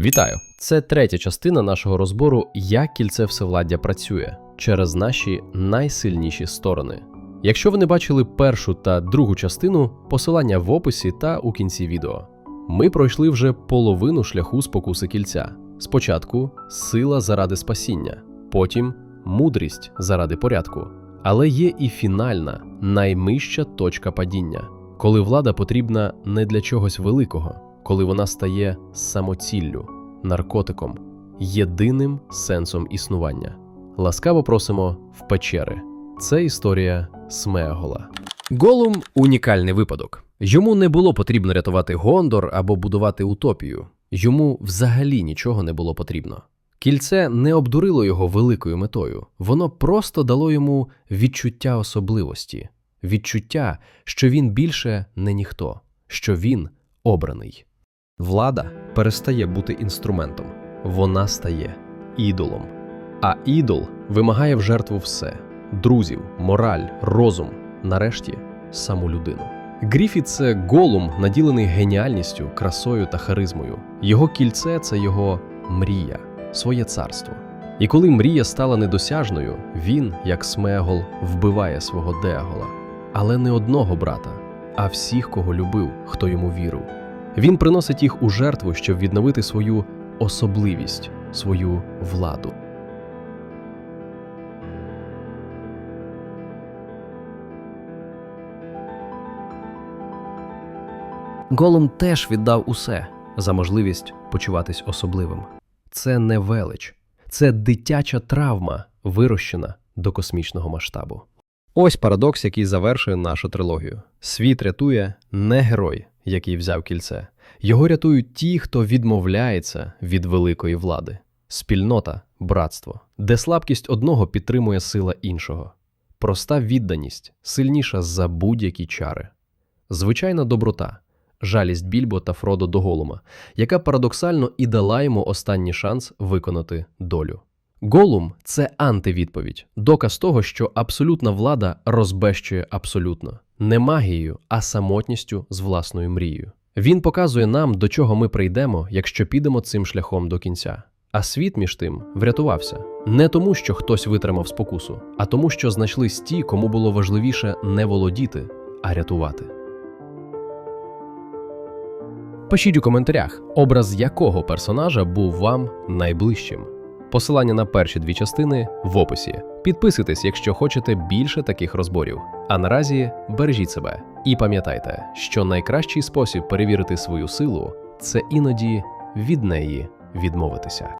Вітаю! Це третя частина нашого розбору, як кільце всевладдя працює через наші найсильніші сторони. Якщо ви не бачили першу та другу частину, посилання в описі та у кінці відео. Ми пройшли вже половину шляху спокуси кільця. Спочатку сила заради спасіння, потім мудрість заради порядку. Але є і фінальна, наймища точка падіння, коли влада потрібна не для чогось великого, коли вона стає самоціллю, наркотиком, єдиним сенсом існування. Ласкаво просимо в печери. Це історія Смегола. Голум унікальний випадок. Йому не було потрібно рятувати Гондор або будувати утопію. Йому взагалі нічого не було потрібно. Кільце не обдурило його великою метою, воно просто дало йому відчуття особливості, відчуття, що він більше не ніхто, що він обраний. Влада перестає бути інструментом, вона стає ідолом. А ідол вимагає в жертву все: друзів, мораль, розум, нарешті саму людину. Гріфіт це голум, наділений геніальністю, красою та харизмою. Його кільце це його мрія, своє царство. І коли мрія стала недосяжною, він, як смегол, вбиває свого дегола. Але не одного брата, а всіх, кого любив, хто йому вірив. Він приносить їх у жертву, щоб відновити свою особливість, свою владу. Голум теж віддав усе за можливість почуватись особливим. Це не велич, це дитяча травма, вирощена до космічного масштабу. Ось парадокс, який завершує нашу трилогію. Світ рятує не герой, який взяв кільце. Його рятують ті, хто відмовляється від великої влади, спільнота, братство, де слабкість одного підтримує сила іншого, проста відданість сильніша за будь-які чари, звичайна доброта, жалість Більбо та Фродо до Голума, яка парадоксально і дала йому останній шанс виконати долю. Голум це антивідповідь, доказ того, що абсолютна влада розбещує абсолютно не магією, а самотністю з власною мрією. Він показує нам, до чого ми прийдемо, якщо підемо цим шляхом до кінця. А світ між тим врятувався не тому, що хтось витримав спокусу, а тому, що знайшлись ті, кому було важливіше не володіти, а рятувати. Пишіть у коментарях, образ якого персонажа був вам найближчим. Посилання на перші дві частини в описі. Підписуйтесь, якщо хочете більше таких розборів. А наразі бережіть себе і пам'ятайте, що найкращий спосіб перевірити свою силу це іноді від неї відмовитися.